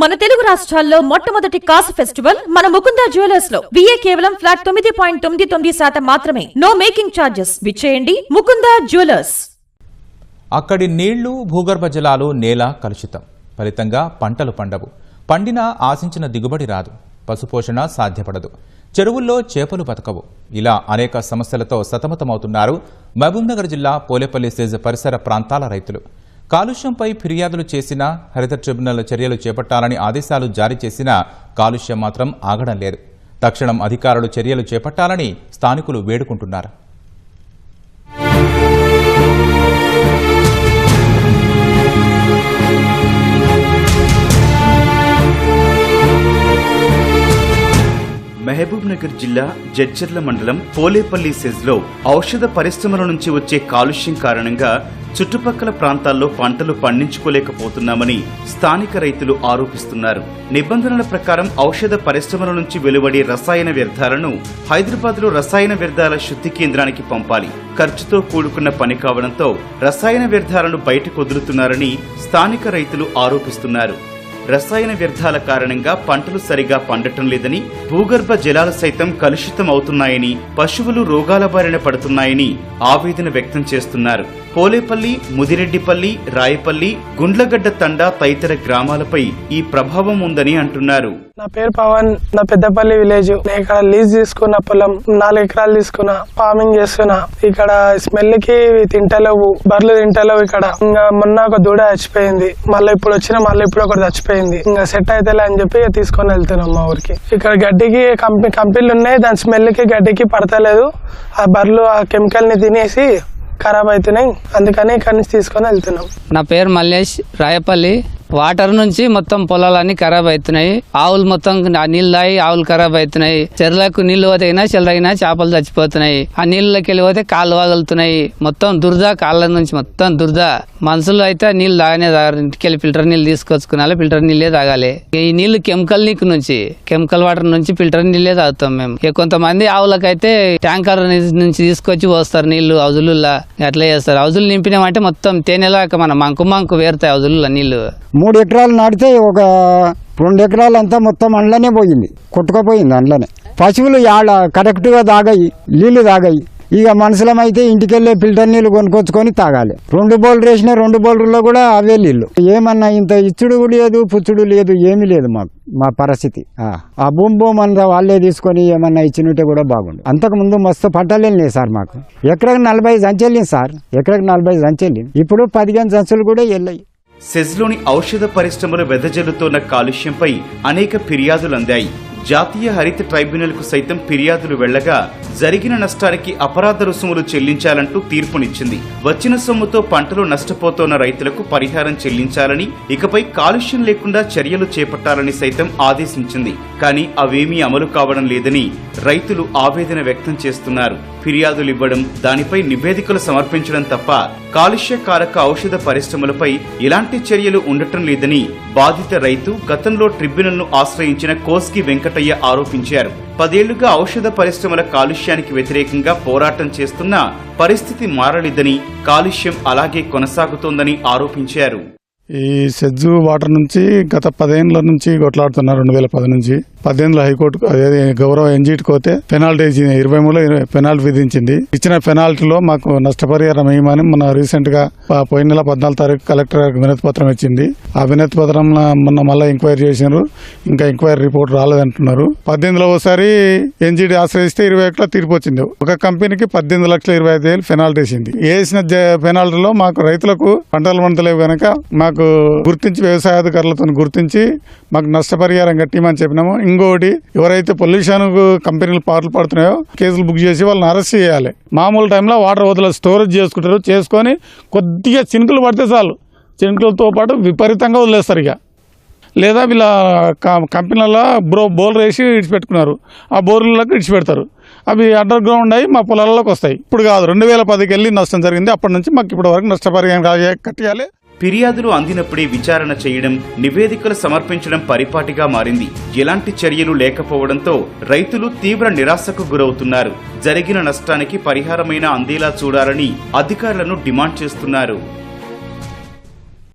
మన తెలుగు రాష్ట్రాల్లో మొట్టమొదటి కాసు ఫెస్టివల్ మన ముకుందా జ్యువెలర్స్లో. విఏ కేవలం ఫ్లాట్ తొమ్మిది పాయింట్ తొమ్మిది తొమ్మిది శాతం మాత్రమే. నో మేకింగ్ ఛార్జెస్ విచ్చేయండి. ముకుందా జ్యువెలర్స్. అక్కడి నీళ్ళు భూగర్భ జలాలు నేల కలుషితం. ఫలితంగా పంటలు పండవు. పండినా ఆశించిన దిగుబడి రాదు. పశుపోషణ సాధ్యపడదు. చెరువుల్లో చేపలు బతకవు. ఇలా అనేక సమస్యలతో సతమతమవుతున్నారు మహబూబ్నగర్ జిల్లా పోలేపల్లి సేజ్ పరిసర ప్రాంతాల రైతులు. కాలుష్యంపై ఫిర్యాదులు చేసినా హరిత ట్రిబ్యునల్ చర్యలు చేపట్టాలని ఆదేశాలు జారీ చేసినా కాలుష్యం మాత్రం ఆగడం లేదు. తక్షణం అధికారులు చర్యలు చేపట్టాలని స్థానికులు వేడుకుంటున్నారు. మహబూబ్ నగర్ జిల్లా జడ్చర్ల మండలం పోలేపల్లి సెజ్లో ఔషధ పరిశ్రమల నుంచి వచ్చే కాలుష్యం కారణంగా చుట్టుపక్కల ప్రాంతాల్లో పంటలు పండించుకోలేకపోతున్నామని స్థానిక రైతులు ఆరోపిస్తున్నారు. నిబంధనల ప్రకారం ఔషధ పరిశ్రమల నుంచి వెలువడే రసాయన వ్యర్థాలను హైదరాబాద్లో రసాయన వ్యర్థాల శుద్ధి కేంద్రానికి పంపాలి. ఖర్చుతో కూడుకున్న పని కావడంతో రసాయన వ్యర్థాలను బయటకు వదులుతున్నారని స్థానిక రైతులు ఆరోపిస్తున్నారు. రసాయన వ్యర్థాల కారణంగా పంటలు సరిగా పండటం లేదని భూగర్భ జలాలు సైతం కలుషితం అవుతున్నాయని పశువులు రోగాల బారిన పడుతున్నాయని ఆవేదన వ్యక్తం చేస్తున్నారు. పోలేపల్లి ముదిరెడ్డిపల్లి రాయపల్లి గుండ్లగడ్డ తండా తదితర గ్రామాలపై ఈ ప్రభావం ఉందని అంటున్నారు. నా పేరు పవన్. నా పెద్దపల్లి విలేజ్. నేను ఇక్కడ లీజ్ తీసుకున్న పొలం నాలుగు ఎకరాలు తీసుకున్నా ఫార్మింగ్ చేస్తున్నా. ఇక్కడ స్మెల్కి తింటలేవు బర్రెలు తింటలేవు ఇక్కడ. ఇంకా మొన్న ఒక దూడ చచ్చిపోయింది. మళ్ళీ ఇప్పుడు వచ్చిన మళ్ళీ ఇప్పుడు ఒకటి చచ్చిపోయింది. ఇంకా సెట్ అయితేలే అని చెప్పి తీసుకొని వెళ్తున్నాం మా ఊరికి. ఇక్కడ గడ్డికి కంపెనీ కంపెనీలు ఉన్నాయి. దాని స్మెల్కి గడ్డికి పడతలేదు. ఆ బర్రెలు ఆ కెమికల్ని తినేసి ఖరాబ్ అవుతున్నాయి అందుకని ఇక్కడి నుంచి తీసుకొని వెళ్తున్నాం. నా పేరు మల్లేష్ రాయపల్లి. వాటర్ నుంచి మొత్తం పొలాలన్నీ ఖరాబ్ అవుతున్నాయి. ఆవులు మొత్తం నీళ్ళు తాగి ఆవులు ఖరాబ్ అవుతున్నాయి. చెర్లకు నీళ్ళు పోతేగినా చెల్లగినా చేపలు చచ్చిపోతున్నాయి. ఆ నీళ్ళకి వెళ్ళిపోతే కాళ్ళు వగులుతున్నాయి. మొత్తం దురద కాళ్ళ నుంచి మొత్తం దురద. మనుషులు అయితే నీళ్ళు తాగనే తాగారు. ఇంటికి వెళ్ళి ఫిల్టర్ నీళ్ళు తీసుకొచ్చుకున్నాలి ఫిల్టర్ నీళ్ళే తాగాలి. ఈ నీళ్ళు కెమికల్ నీకు నుంచి కెమికల్ వాటర్ నుంచి ఫిల్టర్ నీళ్ళే తాగుతాం మేము. కొంతమంది ఆవులకైతే ట్యాంకర్ నుంచి తీసుకొచ్చి పోస్తారు నీళ్ళు హౌజులుల్లా. అట్లా చేస్తారు. హౌజులు నింపినామంటే మొత్తం తేనెలాక మన మంకు మంకు వేరుతాయి హౌజుల్లో నీళ్ళు మూడు ఎకరాలు నాటితే ఒక రెండు ఎకరాలు అంతా మొత్తం అండ్లనే పోయింది. కొట్టుకుపోయింది అండ్లనే. పశువులు ఆడ కరెక్ట్గా తాగాయి నీళ్ళు తాగాయి ఇక మనుషులమైతే ఇంటికెళ్ళే ఫిల్టర్ నీళ్ళు కొనుక్కొచ్చుకొని తాగాలి. రెండు బౌల్ వేసిన రెండు బౌలర్లో కూడా అవే నీళ్ళు ఏమన్నా ఇంత ఇచ్చుడు లేదు పుచ్చుడు లేదు ఏమీ లేదు మాకు మా పరిస్థితి. ఆ. భూమి భూమి అంతా వాళ్ళే తీసుకొని ఏమన్నా ఇచ్చినట్టే కూడా బాగుండు. అంతకు ముందు మస్తు పంటలు సార్ మాకు. ఎకరకు నలభై సంచెళ్ళింది సార్. ఎకరకు నలభై సంచెళ్ళింది ఇప్పుడు పదిహేను సంచులు కూడా వెళ్ళాయి. సెజ్లోని ఔషధ పరిశ్రమలు వెదజల్లుతోన్న కాలుష్యంపై అనేక ఫిర్యాదులు అందాయి జాతీయ హరిత ట్రైబ్యునల్కు సైతం ఫిర్యాదులు వెళ్ళగా జరిగిన నష్టానికి అపరాధ రుసుములు చెల్లించాలంటూ తీర్పునిచ్చింది. వచ్చిన సొమ్ముతో పంటలు నష్టపోతున్న రైతులకు పరిహారం చెల్లించాలని ఇకపై కాలుష్యం లేకుండా చర్యలు చేపట్టాలని సైతం ఆదేశించింది. కానీ అవేమీ అమలు కావడం లేదని రైతులు ఆవేదన వ్యక్తం చేస్తున్నారు. ఫిర్యాదులు ఇవ్వడం దానిపై నివేదికలు సమర్పించడం తప్ప కాలుష్యకారక ఔషధ పరిశ్రమలపై ఎలాంటి చర్యలు ఉండటం లేదని బాధిత రైతు గతంలో ట్రిబ్యునల్ను ఆశ్రయించిన కోస్కి వెంకటయ్య ఆరోపించారు. పదేళ్ళుగా ఔషధ పరిశ్రమల కాలుష్యానికి వ్యతిరేకంగా పోరాటం చేస్తున్న పరిస్థితి మారలేదని కాలుష్యం అలాగే కొనసాగుతోందని ఆరోపించారు. ఈ సెజ్జు వాటర్ నుంచి గత పదేళ్ళ నుంచి కొట్లాడుతున్నారు రెండు వేల పది నుంచి. పద్దెనిమిదిలో హైకోర్టు అదే గౌరవ ఎన్జీటీ కోతే పెనాల్టీ ఇచ్చింది. ఇరవై మూడులో పెనాల్టీ విధించింది. ఇచ్చిన పెనాల్టీలో మాకు నష్టపరిహారం వేయమని మన రీసెంట్గా పోయిన నెల పద్నాలుగు తారీఖు కలెక్టర్ వినతి పత్రం ఇచ్చింది. ఆ వినతి పత్రం మొన్న మళ్ళీ ఎంక్వైరీ చేసినారు. ఇంకా ఎంక్వైరీ రిపోర్ట్ రాలేదంటున్నారు పద్దెనిమిదిలో ఒకసారి ఎన్జీడీ ఆశ్రయిస్తే ఇరవై ఒకటిలో తీర్పు వచ్చింది. ఒక కంపెనీకి పద్దెనిమిది లక్షల ఇరవై ఐదు వేలు పెనాల్టీ వేసింది. వేసిన జ- పెనాల్టీలో మాకు రైతులకు పంటలు పంటలేవు కనుక మాకు గుర్తించి వ్యవసాయ అధికారులతో గుర్తించి మాకు నష్టపరిహారం కట్టిమని చెప్పినాము. ఇంకోటి ఎవరైతే పొల్యూషన్ కంపెనీలు పాటలు పడుతున్నాయో కేసులు బుక్ చేసి వాళ్ళని అరెస్ట్ చేయాలి. మామూలు టైంలో వాటర్ వదిలే స్టోరేజ్ చేసుకుంటారు చేసుకొని కొద్దిగా చినుకులు పడితే చాలు. చినుకులతో పాటు విపరీతంగా వదిలేస్తారు ఇక. లేదా వీళ్ళ క- కంపెనీలలో బ్రో బోర్లు వేసి ఇడిచిపెట్టుకున్నారు. ఆ బోర్లకు ఇడిచిపెడతారు. అవి అండర్ గ్రౌండ్ అయ్యి మా పొలాల్లోకి వస్తాయి. ఇప్పుడు కాదు రెండు వేల పదికి వెళ్ళి నష్టం జరిగింది. అప్పటి నుంచి మాకు ఇప్పటి వరకు నష్టపరిహారం కట్టేయాలి. ఫిర్యాదులు అందినప్పుడే విచారణ చేయడం నివేదికలు సమర్పించడం పరిపాటిగా మారింది. ఎలాంటి చర్యలు లేకపోవడంతో రైతులు తీవ్ర నిరాశకు గురవుతున్నారు. జరిగిన నష్టానికి పరిహారమైన అందేలా చూడాలని అధికారులను డిమాండ్ చేస్తున్నారు.